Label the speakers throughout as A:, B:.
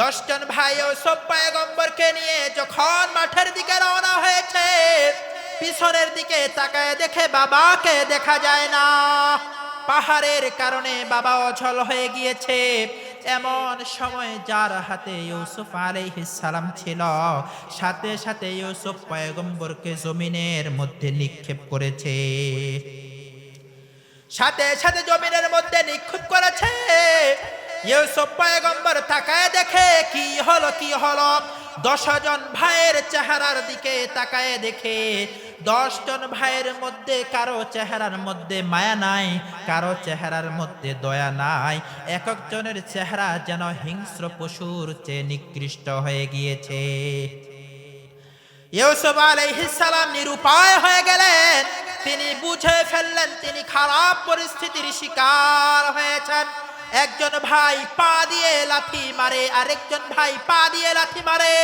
A: দশজন ভাই ও সব পয়গম্বরকে নিয়ে যখন মাঠের দিকে রওনা হয়েছে, পিছনের দিকে তাকায় দেখে বাবাকে দেখা যায় না। পাহাড়ের কারণে বাবা অচল হয়ে গিয়েছে। এমন সময় যার হাতে ইউসুফ সালাম ছিল, সাথে সাথে ইউসুফ পয়গম্বরকে জমিনের মধ্যে নিক্ষেপ করেছে। সাথে সাথে জমিনের মধ্যে নিক্ষেপ করেছে। ইউসুফ পয়গম্বর তাকায় দেখে কি হলো কি হলো? দশজন ভাইয়ের চেহারার দিকে তাকায় দেখে, দশজন ভাইয়ের মধ্যে কারও চেহারার মধ্যে মায়া নাই, কারও চেহারার মধ্যে দয়া নাই। এক একজনের চেহারা যেন হিংস্র পশুর চেয়ে নিকৃষ্ট হয়ে গিয়েছে। ইউসুফ সালাম নিরুপায় হয়ে গেলেন। তিনি বুঝে ফেললেন তিনি খারাপ পরিস্থিতির শিকার হয়েছেন। একজন ভাই পা দিয়ে লাথি মারে, আরেকজন ভাই পা দিয়ে লাথি মারে।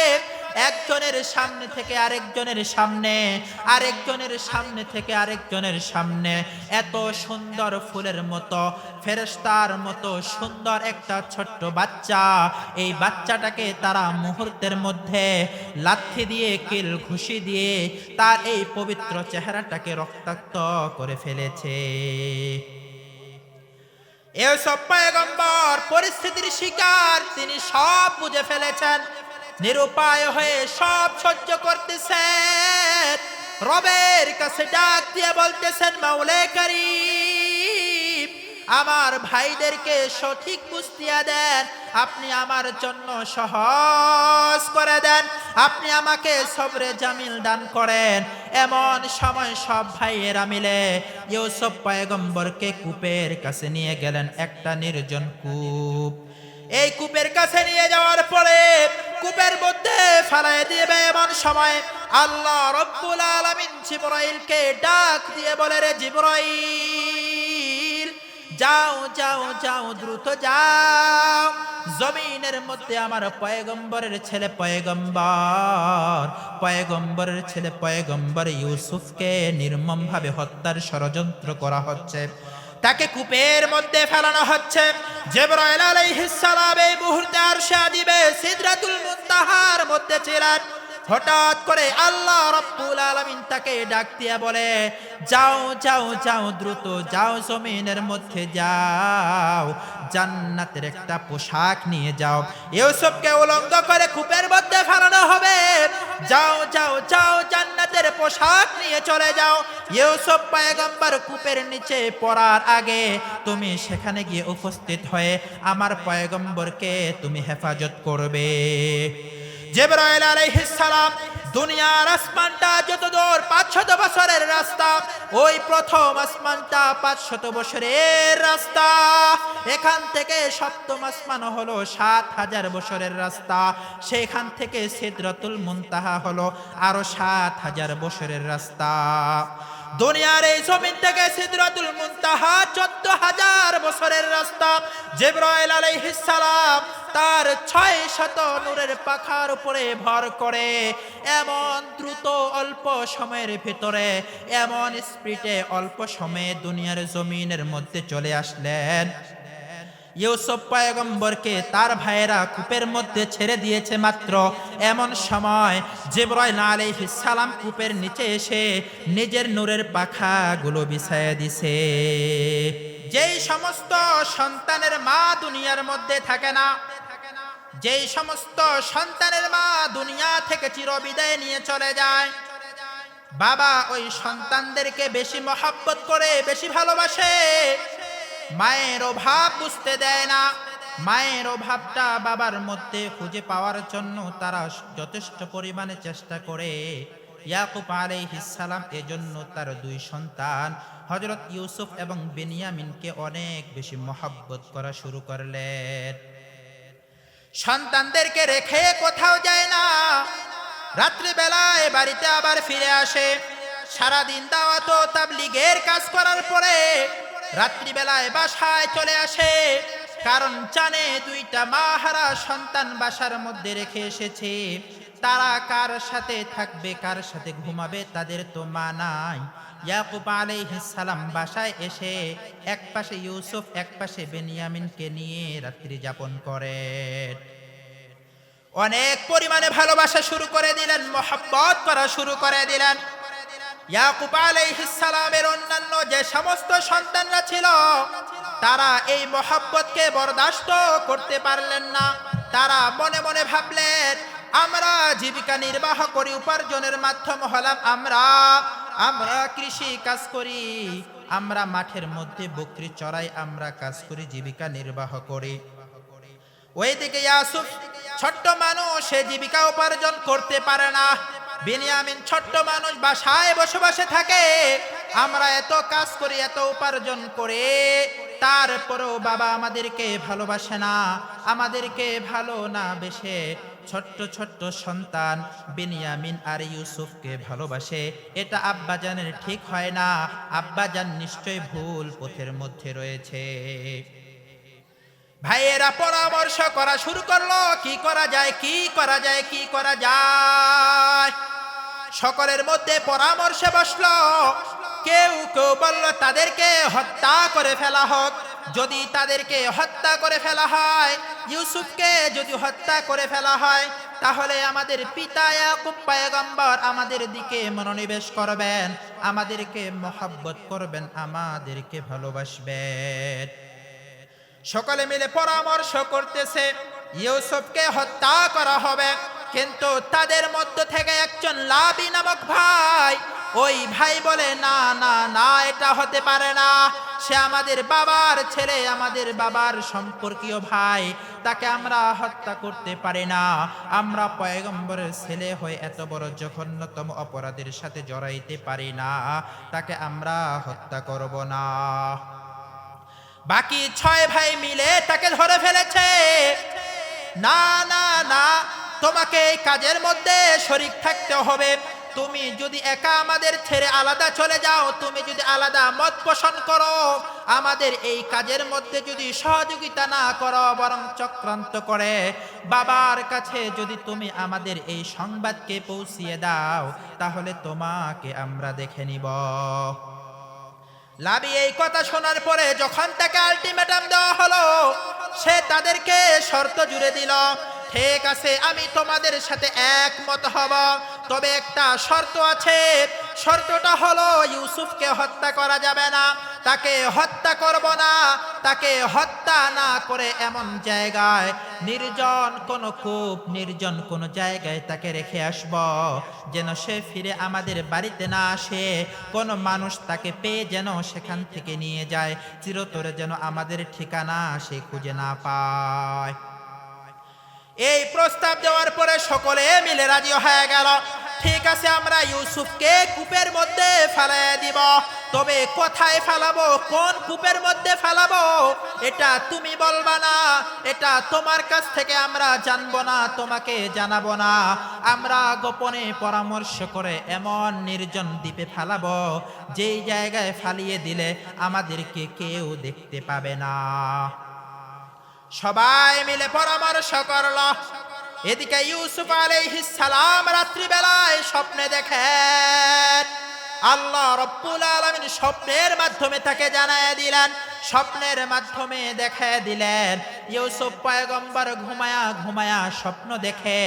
A: একজনের সামনে থেকে আরেকজনের সামনে আরেকজনের সামনে থেকে আরেকজনের সামনে। এত সুন্দর ফুলের মতো, ফেরেশতার মতো সুন্দর একটা ছোট্ট বাচ্চা। এই বাচ্চাটাকে তারা মুহূর্তের মধ্যে লাথি দিয়ে, কিল ঘুষি দিয়ে তার এই পবিত্র চেহারাটাকে রক্তাক্ত করে ফেলেছে। এসব পয়গম্বর পরিস্থিতির শিকার, তিনি সব বুঝে ফেলেছেন। নিরুপায় হয়ে সব সহ্য করতেছেন। রবের কাছে ডাক দিয়ে বলতেছেন মাউলে করিম আমার ভাইদেরকে সঠিক বুঝতিয়া দেন। আপনি আমার জন্য সহজ করে দেন। আপনি আমাকে সবরে জামিল দান করেন। এমন সময় সব ভাইয়েরা মিলে ইউসুফ পায়গম্বরকে কূপের কাছে নিয়ে গেলেন একটা নির্জন কূপ। এই কূপের কাছে নিয়ে যাওয়ার পরে কূপের মধ্যে ফেলায় দিবে এমন সময় আল্লাহ রব্বুল আলামিন জিবরাইলকে ডাক দিয়ে বলে, রে জিবরাইল! যাও যাও যাও, দ্রুত যাও। জমিনের মধ্যে আমার পয়গম্বরের ছেলে পয়গম্বর, পয়গম্বরের ছেলে পয়গম্বর ইউসুফকে নির্মমভাবে হত্যার ষড়যন্ত্র করা হচ্ছে। তাকে কূপের মধ্যে ফেলানো হচ্ছে। জেবরাইল আলাইহিস সালাম এই মুহূর্তে আরশে আজিবে সিদরাতুল মুনতাহার মধ্যে ছিলেন। হঠাৎ করে আল্লাহ রব্বুল আলামিন তাকে ডাক দিয়া বলে, যাও যাও যাও, দ্রুত যাও জমিনের মধ্যে যাও, জান্নাতের একটা পোশাক নিয়ে যাও। ইউসুফকে উলঙ্গ করে কূপের মধ্যে ফেলানো হবে। যাও যাও যাও, জান্নাতের পোশাক নিয়ে চলে যাও। ইউসুফ পয়গম্বর কূপের নিচে পড়ার আগে, তুমি সেখানে গিয়ে উপস্থিত হয়ে আমার পয়গম্বরকে তুমি হেফাজত করবে। জেবরাইল আলাইহিস সালাম দুনিয়ার আসমানটা যত দূর পাঁচশত বছরের রাস্তা, ওই প্রথম আসমানটা পাঁচশত বছরের রাস্তা। এখান থেকে সপ্তম আসমান হলো সাত হাজার বছরের রাস্তা। সেখান থেকে সিদরাতুল মুনতাহা হলো আরও সাত হাজার বছরের রাস্তা। দুনিয়ার এই জমিন থেকে সিদরাতুল মুনতাহা চোদ্দ হাজার বছরের রাস্তা। জিব্রাইল আলাইহিস সালাম তার ছয় শত নূরের পাখার উপরে ভর করে, এমন দ্রুত অল্প সময়ের ভিতরে, এমন স্পিডে অল্প সময়ে দুনিয়ার জমিনের মধ্যে চলে আসলেন। ইউসুফ পয়গম্বরকে তার ভাইয়েরা কূপের মধ্যে ছেড়ে দিয়েছে মাত্র। এমন সময় জিব্রাইল আলাইহিস সালাম কূপের নিচে এসে নিজের নূরের পাখাগুলো বিছায়া দিছে। যেই সমস্ত সন্তানের মা দুনিয়ার মধ্যে থাকে না যেই সমস্ত সন্তানের মা দুনিয়া থেকে চিরবিদায় নিয়ে চলে যায়। বাবা ওই সন্তানদেরকে বেশি মহাব্বত করে, বেশি ভালোবাসে। মায়ের অভাব বুঝতে দেয় না। মায়ের অভাবটা বাবার মধ্যে খুঁজে পাওয়ার জন্য তারা যথেষ্ট পরিমাণে চেষ্টা করে। ইয়াকুব আলাইহিস সালাম এজন্য তার দুই সন্তান হজরত ইউসুফ এবং বেনিয়ামিনকে অনেক বেশি মহাব্বত করা শুরু করলেন। সন্তানদেরকে রেখে কোথাও যায় না। রাত্রিবেলায় বাড়িতে আবার ফিরে আসে। সারাদিন দাওয়াত তাবলিগের কাজ করার পরে রাত্রিবেলায় বাসায় চলে আসে। কারণ জানে দুইটা মাহারা সন্তান বাসার মধ্যে রেখে এসেছে। তারা কার সাথে থাকবে, কার সাথে ঘুমাবে তাদের তো মা নাই। ইয়াকুব আলাইহিস সালাম বাসায় এসে এক পাশে ইউসুফ, এক পাশে বেনিয়ামিনকে নিয়ে রাত্রি যাপন করেন। অনেক পরিমাণে ভালোবাসা শুরু করে দিলেন, মোহাব্বত করা শুরু করে দিলেন। ইয়াকুব আলাইহিস সালামের অন্যান্য যে সমস্ত সন্তানরা ছিল, তারা এই মোহাব্বতকে বরদাস্ত করতে পারলেন না। তারা মনে মনে ভাবলেন আমরা জীবিকা নির্বাহ করি, উপার্জনের মাধ্যম হলাম আমরা। আমরা কৃষি কাজ করি, আমরা মাঠের মধ্যে বকরি চড়াই, আমরা কাজ করি, জীবিকা নির্বাহ করি। ওইদিকে ইয়াসুফ, ছোট্ট মানুষ, সে জীবিকা উপার্জন করতে পারে না। বেনিয়ামিন, ছোট্ট মানুষ, বাসায় বসবাসে থাকে। আমরা এত কাজ করি, এত উপার্জন করে, তারপরেও বাবা আমাদেরকে ভালোবাসে না, আমাদেরকে ভালো না বেশে। ছোট্ট ছোট্ট সন্তান বেনিয়ামিন আর ইউসুফকে ভালোবাসে। এটা আব্বাজানের ঠিক হয় না। আব্বাজান নিশ্চয় ভুল পথের মধ্যে রয়েছে। ভাইয়েরা, পরামর্শ করা শুরু করল। কি করা যায়, কি করা যায়, কি করা যায়? সকলের মধ্যে পরামর্শে বসল, কেউ কেউ বলল, তাদেরকে হত্যা করে ফেলা হোক। যদি তাদেরকে হত্যা করে ফেলা হয়, ইউসুফকে যদি হত্যা করে ফেলা হয়, তাহলে আমাদের পিতা পয়গম্বর আমাদের দিকে মনোনিবেশ করবেন, আমাদেরকে মহাব্বত করবেন, আমাদেরকে ভালোবাসবেন। সকলে মিলে পরামর্শ করতেছে, ইউসুফকে হত্যা করা হবে। কিন্তু তাদের মধ্য থেকে একজন লাবি নামক ভাই ওই ভাই বলে, না না না, এটা হতে পারে না। সে আমাদের বাবার ছেলে, আমাদের বাবার সম্পর্কীয় ভাই। তাকে আমরা হত্যা করতে পারি না। আমরা পয়গম্বরের ছেলে হয়ে এত বড় জঘন্যতম অপরাধের সাথে জড়াইতে পারি না। তাকে আমরা হত্যা করব না। বাকি ছয় ভাই মিলে তাকে ধরে ফেলেছে। না না না তোমাকে এই কাজের মধ্যে শরিক থাকতে হবে। তুমি যদি একা আমাদের ছেড়ে আলাদা চলে যাও, তুমি যদি আলাদা মত পোষণ করো, আমাদের এই কাজের মধ্যে যদি সহযোগিতা না করো, বরং চক্রান্ত করে, বাবার কাছে যদি তুমি আমাদের এই সংবাদকে পৌঁছিয়ে দাও, তাহলে তোমাকে আমরা দেখে নিব। লাবি এই কথা শোনার পরে যখন তাকে আলটিমেটাম দেওয়া হলো, সে তাদেরকে শর্ত জুড়ে দিল। ঠিক আছে, আমি তোমাদের সাথে একমত হব। তবে একটা শর্ত আছে। শর্তটা হলো, ইউসুফকে হত্যা করা যাবে না। তাকে হত্যা করব না। তাকে হত্যা না করে এমন জায়গায়, নির্জন কোন কূপ, নির্জন কোন জায়গায় তাকে রেখে আসব। যেন সে ফিরে আমাদের বাড়িতে না আসে। কোন মানুষ তাকে পেয়ে যেন সেখান থেকে নিয়ে যায়। চিরতরে যেন আমাদের ঠিকানা সে খুঁজে না পায়। এই প্রস্তাব দেওয়ার পরে সকলে মিলে রাজি হয়ে গেল। ঠিক আছে, আমরা ইউসুফকে কূপের মধ্যে ফেলাই দিব। তবে কোথায় ফেলাবো? কোন কূপের মধ্যে ফেলাবো? এটা তুমি বলবা না। এটা তোমার কাছ থেকে আমরা জানব না, তোমাকে জানাব না। আমরা গোপনে পরামর্শ করে এমন নির্জন দ্বীপে ফেলাবো, যেই জায়গায় ফালিয়ে দিলে আমাদেরকে কেউ দেখতে পাবে না। সবাই মিলে পরামর্শ করল। এদিকে ইউসুফ আলাইহিস সালাম রাত্রিবেলায় স্বপ্নে দেখেন। আল্লাহ রব্বুল আলামিন স্বপ্নের মাধ্যমে তাকে জানায় দিলেন, স্বপ্নের মাধ্যমে দেখে দিলেন, ইউসুফ পয়গম্বর ঘুমায়া ঘুমায়া স্বপ্ন দেখে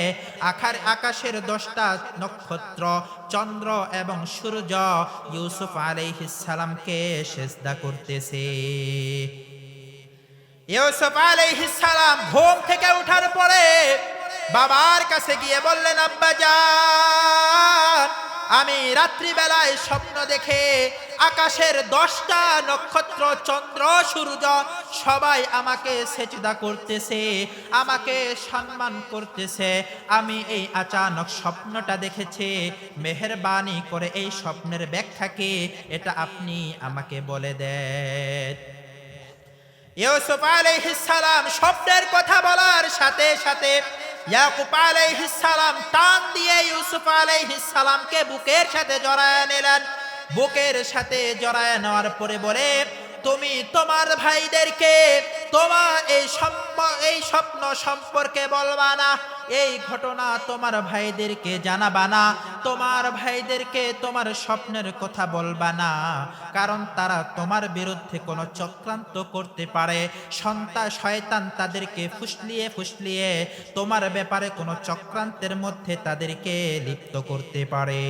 A: আখার আকাশের দশটা নক্ষত্র, চন্দ্র এবং সূর্য ইউসুফ আলাইহিস সালামকে সেজদা করতেছে। ইউসুফ সালাম ঘুম থেকে ওঠার পরে বাবার কাছে গিয়ে বললেন, আব্বা যান আমি রাত্রিবেলায় স্বপ্ন দেখে আকাশের দশটা নক্ষত্র, চন্দ্র, সূর্য সবাই আমাকে সেজদা করতেছে, আমাকে সম্মান করতেছে। আমি এই আচানক স্বপ্নটা দেখেছি। মেহেরবানি করে এই স্বপ্নের ব্যাখ্যাকে এটা আপনি আমাকে বলে দেন। ইউসুফ আলাইহ সালাম স্বপ্নের কথা বলার সাথে সাথে ইয়াকুব আলাইহিস সালাম টান দিয়ে ইউসুফ আলাইহিসসালামকে বুকের সাথে জড়ায় নিলেন। বুকের সাথে জড়ায় নেওয়ার পরে বলে তুমি তোমার ভাইদেরকে তোমার এই এই স্বপ্ন সম্পর্কে বলবা না। এই ঘটনা তোমার ভাইদেরকে জানাবা না। তোমার ভাইদেরকে তোমার স্বপ্নের কথা বলবা না। কারণ তারা তোমার বিরুদ্ধে কোনো চক্রান্ত করতে পারে। সন্তান শয়তান তাদেরকে ফুসলিয়ে ফুসলিয়ে তোমার ব্যাপারে কোনো চক্রান্তের মধ্যে তাদেরকে লিপ্ত করতে পারে।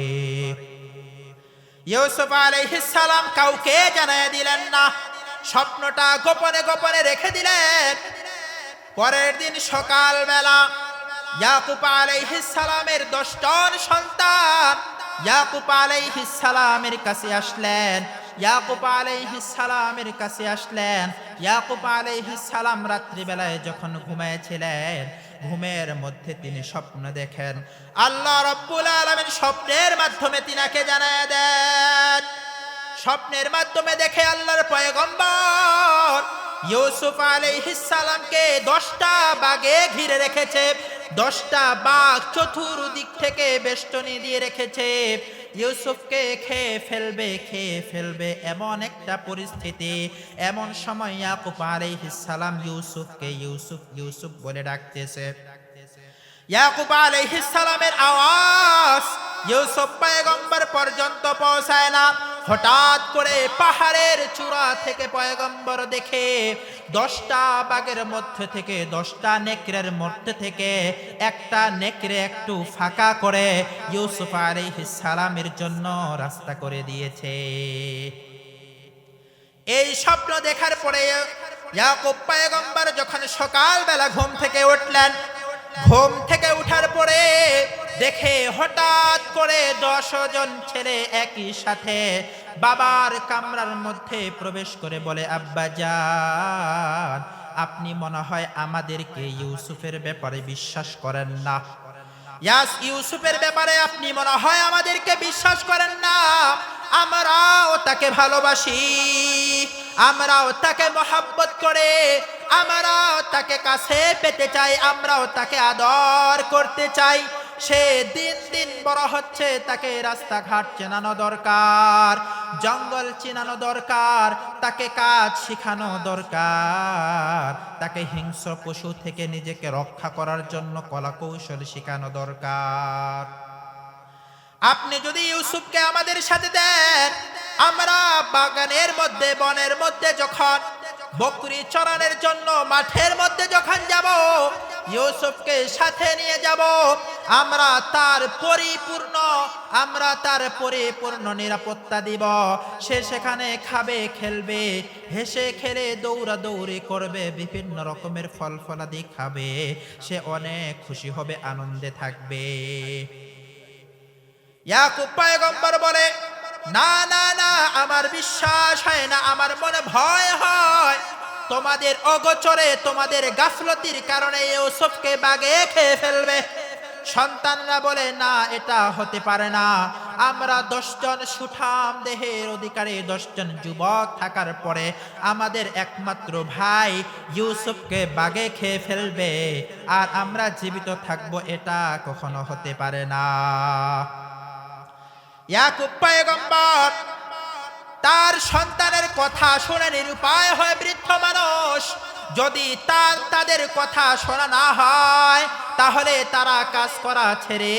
A: ইউসুফ সালাম কাউকে জানায় দিলেন না। স্বপ্নটা গোপনে গোপনে রেখে দিলেন। পরের দিন সকালবেলা ইয়াকুব সালামের দশজন সন্তান ইয়াকুব সালামের কাছে আসলেন। ইয়াকুব সালামের কাছে আসলেন। ইয়াকুব সালাম রাত্রিবেলায় যখন ঘুমাইছিলেন ঘুমের মধ্যে তিনি স্বপ্ন দেখেন। আল্লাহ রব্বুল আলামিন স্বপ্নের মাধ্যমে তিনাকে জানায় দেন। স্বপ্নের মাধ্যমে দেখে আল্লাহর পয়গম্বর ইউসুফ আলাইহিস সালামকে দশটা বাগে ঘিরে রেখেছে, দশটা বাঘ চতুর্দিক থেকে বেষ্টনী দিয়ে রেখেছে। ইউসুফকে খেয়ে ফেলবে খেয়ে ফেলবে এমন একটা পরিস্থিতি। এমন সময় ইয়াকুব আলাইহিস সালাম ইউসুফকে ইউসুফ ইউসুফ বলে ডাকতেছে। ইয়াকুব আলাইহিস সালামের আওয়াজ ইউসুফ পয়গম্বর পর্যন্ত পৌঁছায় না। হঠাৎ করে পাহাড়ের চূড়া থেকে পয়গম্বর দেখে দশটা বাগের মধ্যে থেকে, দশটা নেকড়ের মধ্যে থেকে একটা নেকড়ে একটু ফাঁকা করে ইউসুফ আলাইহিস সালামের জন্য রাস্তা করে দিয়েছে। এই স্বপ্ন দেখার পরে ইয়াকুব পয়গম্বর যখন সকালবেলা ঘুম থেকে উঠলেন ঘুম থেকে উঠার পরে দেখে হঠাৎ করে দশ জন ছেলে একই সাথে বাবার কামরার মধ্যে প্রবেশ করে বলে, আব্বা যান আপনি মনে হয় আমাদেরকে ইউসুফের ব্যাপারে বিশ্বাস করেন না। ইয়াস, ইউসুফের ব্যাপারে আপনি মনে হয় আমাদেরকে বিশ্বাস করেন না। আমরাও তাকে ভালোবাসি, আমরাও তাকে মহাব্বত করে আমরাও তাকে কাছে পেতে চাই, আমরাও তাকে আদর করতে চাই। সে দিন দিন বড় হচ্ছে, তাকে রাস্তাঘাট চেনানো দরকার, জঙ্গল চেনানো দরকার, তাকে কাজ শেখানো দরকার, তাকে হিংস্র পশু থেকে নিজেকে রক্ষা করার জন্য কলা কৌশল শেখানো দরকার। আপনি যদি ইউসুফকে আমাদের সাথে দেন, আমরা বাগানের মধ্যে, বনের মধ্যে যখন বকরি চরানের জন্য মাঠের মধ্যে যখন যাব, ইউসুফকে সাথে নিয়ে যাব, আমরা তার পরিপূর্ণ, আমরা তার পরিপূর্ণ নিরাপত্তা দিব। সে সেখানে খাবে, খেলবে, হেসে খেলে দৌড়া দৌড়ি করবে, বিভিন্ন রকমের ফল ফলাদি খাবে। সে অনেক খুশি হবে, আনন্দে থাকবে। ইয়াকুব পয়গম্বর বলে না না না, আমার বিশ্বাস হয় না, আমার মনে ভয় হয়। তোমাদের অগোচরে, তোমাদের গাফলতির কারণে ইউসুফকে বাগে খেয়ে ফেলবে। সন্তানরা বলে, না, এটা হতে পারে না। আমরা দশজন সুঠাম দেহের অধিকারী, দশজন যুবক থাকার পরে আমাদের একমাত্র ভাই ইউসুফকে বাগে খেয়ে ফেলবে। আর আমরা জীবিত থাকব, এটা কখনো হতে পারে না। ইয়াকুব পয়গম্বর তার সন্তানের কথা শুনে নিরুপায় হয় বৃদ্ধ মানুষ। যদি তার, তাদের কথা শোনা না হয়, তাহলে তারা কাজ করা ছেড়ে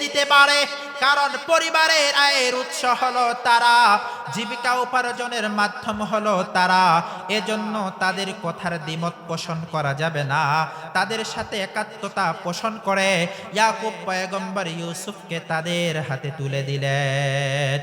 A: দিতে পারে। কারণ পরিবারের আয়ের উৎস হলো তারা, জীবিকা উপার্জনের মাধ্যম হলো তারা। এজন্য তাদের কথার দ্বিমত পোষণ করা যাবে না। তাদের সাথে একাত্মতা পোষণ করে ইয়াকুব পয়গম্বর ইউসুফকে তাদের হাতে তুলে দিলেন।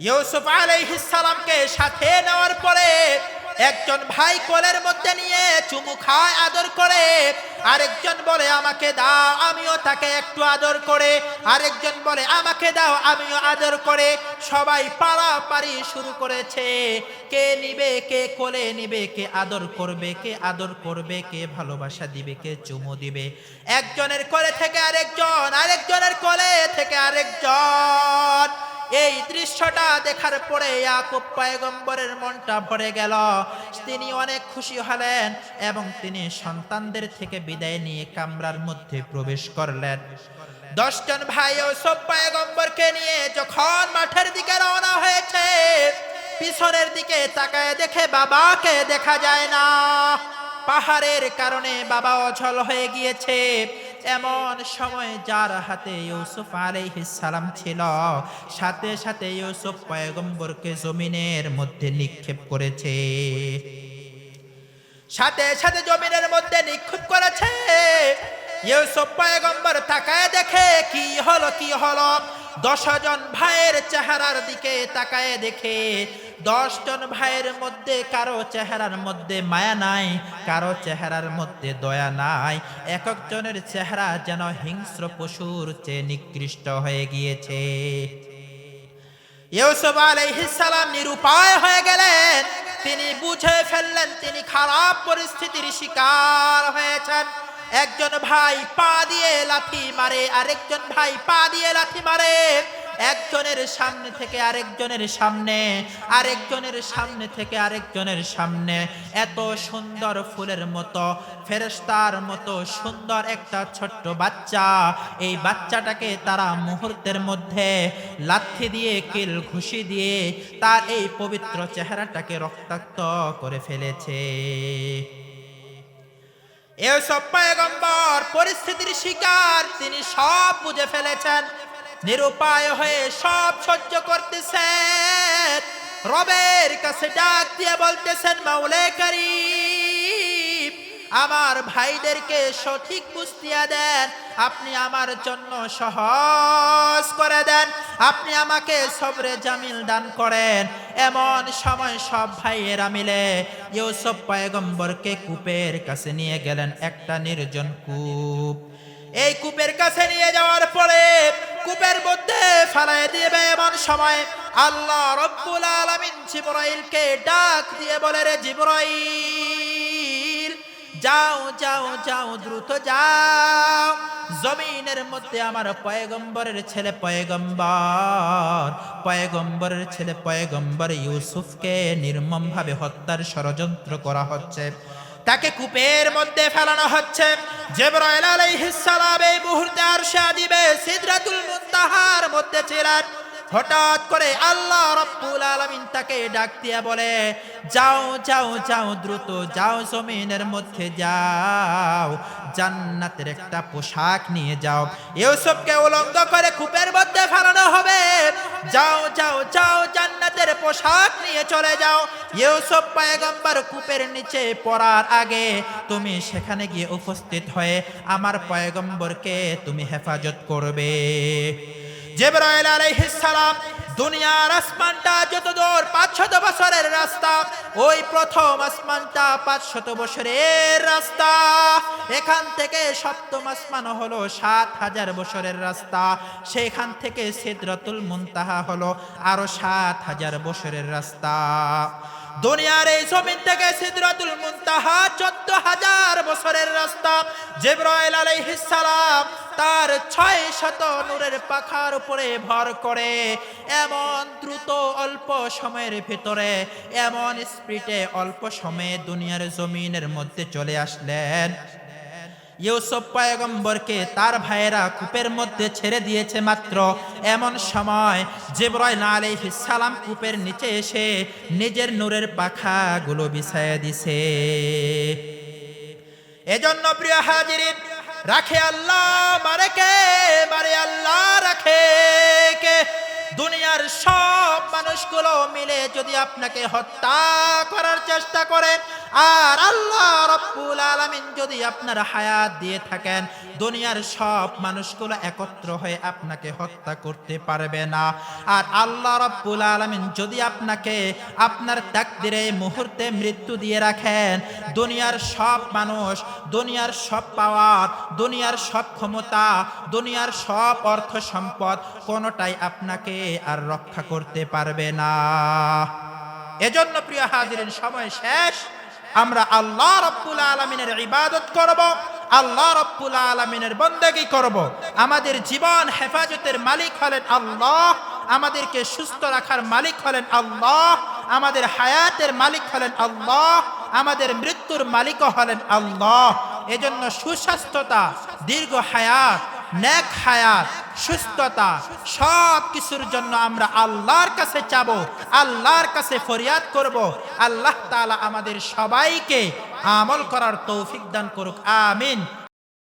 A: ইউসুফ আলাইহিস সালামকে সাথে নেওয়ার পরে একজন ভাই কোলের মধ্যে নিয়ে চুমু খায়, আদর করে। আরেকজন বলে, আমাকে দাও, আমিও তাকে একটু আদর করে। আরেকজন বলে, আমাকে দাও, আমিও আদর করে। সবাই পাড়াপাড়ি শুরু করেছে। কে নিবে, কে কোলে নিবে, কে আদর করবে, কে আদর করবে, কে ভালোবাসা দিবে, কে চুমু দিবে। একজনের কোলে থেকে আরেকজন, আরেকজনের কোলে থেকে আরেকজন। এই দৃশ্যটা দেখার পরে ইয়াকুব পয়গম্বরের মনটা ভরে গেল। তিনি অনেক খুশি হলেন এবং তিনি সন্তানদের থেকে বিদায় নিয়ে কামরার মধ্যে প্রবেশ করলেন। দশজন ভাই ও সব পয়গম্বরকে নিয়ে যখন মাঠের দিকে রওনা হয়েছে, পিছনের দিকে তাকায় দেখে বাবাকে দেখা যায় না। পাহাড়ের কারণে বাবা অচল হয়ে গিয়েছে। এমন সময় যার হাতে ইউসুফ সালাম ছিল, সাথে সাথে ইউসুফ পয়গম্বরকে জমিনের মধ্যে নিক্ষেপ করেছে। সাথে সাথে জমিনের মধ্যে নিক্ষেপ করেছে। ইউসুফ পয়গম্বর তাকায় দেখে, কি হলো কি হলো? দশ জন ভাইয়ের চেহারার দিকে তাকায় দেখে দশ জন ভাইয়ের মধ্যে কারও চেহারার মধ্যে মায়া নাই, কারও চেহারার মধ্যে দয়া নাই। এক একজনের চেহারা যেন হিংস্র পশুর চেয়ে নিকৃষ্ট হয়ে গিয়েছে। নিরুপায় হয়ে গেলেন। তিনি বুঝে ফেললেন তিনি খারাপ পরিস্থিতির শিকার হয়েছেন। একজন ভাই পা দিয়ে লাথি মারে, আরেকজন ভাই পা দিয়ে লাথি মারে। একজনের সামনে থেকে আরেকজনের সামনে আরেকজনের সামনে থেকে আরেকজনের সামনে। এত সুন্দর ফুলের মতো ফেরেস্তার মতো সুন্দর একটা ছোট্ট বাচ্চা। এই বাচ্চাটাকে তারা মুহূর্তের মধ্যে লাথি দিয়ে, কিল ঘুষি দিয়ে তার এই পবিত্র চেহারাটাকে রক্তাক্ত করে ফেলেছে। এসব পয়গম্বর, পরিস্থিতির শিকার, তিনি সব বুঝে ফেলেছেন। নিরুপায় হয়ে সব সহ্য করতেছেন। রবের কাছে ডাক দিয়ে বলতেছেন, মাওলে করিম, আমার ভাইদেরকে সঠিক বুঝতিয়া দেন। আপনি আমার জন্য সহজ করে দেন। আপনি আমাকে সবরে জামিল দান করেন। এমন সময় সব ভাইয়েরা মিলে ইউসুফ পায়গম্বরকে কূপের কাছে নিয়ে গেলেন। একটা নির্জন কূপ। এই কূপের কাছে নিয়ে যাওয়ার পরে কূপের মধ্যে ফেলাই দিবে এমন সময় আল্লাহ রব্বুল আলামিন জিবরাইলকে ডাক দিয়ে বলে, রে জিবরাইল, যাও যাও যাও, দ্রুত যাও। জমিনের মধ্যে আমার পয়গম্বরের ছেলে পয়গম্বর, পয়গম্বরের ছেলে পয়গম্বর ইউসুফকে নির্মমভাবে হত্যার ষড়যন্ত্র করা হচ্ছে। তাকে কূপের মধ্যে ফেলানো হচ্ছে। জেব্রাইল আলাইহিস সালাম এই মুহূর্তে আরশে দিবে সিদরাতুল মুনতাহার মধ্যে ছিলেন। হঠাৎ করে আল্লাহ রব্বুল আলামিন তাকে ডাক দিয়ে বলে, যাও যাও যাও দ্রুত, যাও জমিনের মধ্যে, যাও। জান্নাতের একটা পোশাক নিয়ে যাও। ইউসুফকে উলঙ্গ করে কূপের মধ্যে ফেলানো হবে। যাও যাও যাও, জান্নাতের পোশাক নিয়ে চলে যাও। ইউসুফ পয়গম্বর কূপের নিচে পড়ার আগে তুমি সেখানে গিয়ে উপস্থিত হয়ে আমার পয়গম্বরকে তুমি হেফাজত করবে। জেবরাইল আলাইহিস সালাম দুনিয়ার আসমানটা যত দূর পাঁচশত বছরের রাস্তা, ওই প্রথম আসমানটা পাঁচশত বছরের রাস্তা। এখান থেকে সপ্তম আসমান হলো সাত হাজার বছরের রাস্তা। সেখান থেকে সিদরাতুল মুনতাহা হলো আরও সাত হাজার বছরের রাস্তা। দুনিয়ার এই জমিন থেকে সিদরাতুল মুনতাহা চোদ্দ হাজার বছরের রাস্তা। জিব্রাইল আলাইহিস সালাম তার ছয় শত নূরের পাখার উপরে ভর করে এমন দ্রুত অল্প সময়ের ভিতরে, এমন স্পিডে অল্প সময়ে দুনিয়ার জমিনের মধ্যে চলে আসলেন। ইউসুফ পয়গম্বরকে তার ভাইয়েরা কূপের মধ্যে ছেড়ে দিয়েছে মাত্র। এমন সময় জিব্রাইল আলাইহিস সালাম কূপের নিচে এসে নিজের নূরের পাখাগুলো বিছায়া দিছে। এজন্য প্রিয় হাজিরিন, রাখে আল্লাহ কে বারে আল্লাহ রাখে কে? দুনিয়ার সব মানুষগুলো মিলে যদি আপনাকে হত্যা করার চেষ্টা করে, আর আল্লাহ রব্বুল আলামিন যদি আপনার হায়াত দিয়ে থাকেন, দুনিয়ার সব মানুষগুলো একত্র হয়ে আপনাকে হত্যা করতে পারবে না। আর আল্লাহ রব্বুল আলামিন যদি আপনাকে আপনার তাকদিরে মুহূর্তে মৃত্যু দিয়ে রাখেন, দুনিয়ার সব মানুষ, দুনিয়ার সব পাওয়ার, দুনিয়ার সব ক্ষমতা, দুনিয়ার সব অর্থ সম্পদ কোনোটাই আপনাকে আর রক্ষা করতে পারবে না। এজন্য প্রিয় হাজিরের সময় শেষ। আমরা আল্লাহ রব্বুল আলমিনের ইবাদত করব, আল্লাহ রব্বুল আলমিনের বন্দেগি করব। আমাদের জীবন হেফাজতের মালিক হলেন আল্লাহ, আমাদেরকে সুস্থ রাখার মালিক হলেন আল্লাহ, আমাদের হায়াতের মালিক হলেন আল্লাহ, আমাদের মৃত্যুর মালিকও হলেন আল্লাহ। এজন্য সুস্বাস্থ্যতা, দীর্ঘ হায়াত নেক হায়াত, সুস্থতা, সব কিছুর জন্য আমরা আল্লাহর কাছে চাবো, আল্লাহর কাছে ফরিয়াদ করব। আল্লাহ তালা আমাদের সবাইকে আমল করার তৌফিক দান করুক, আমিন।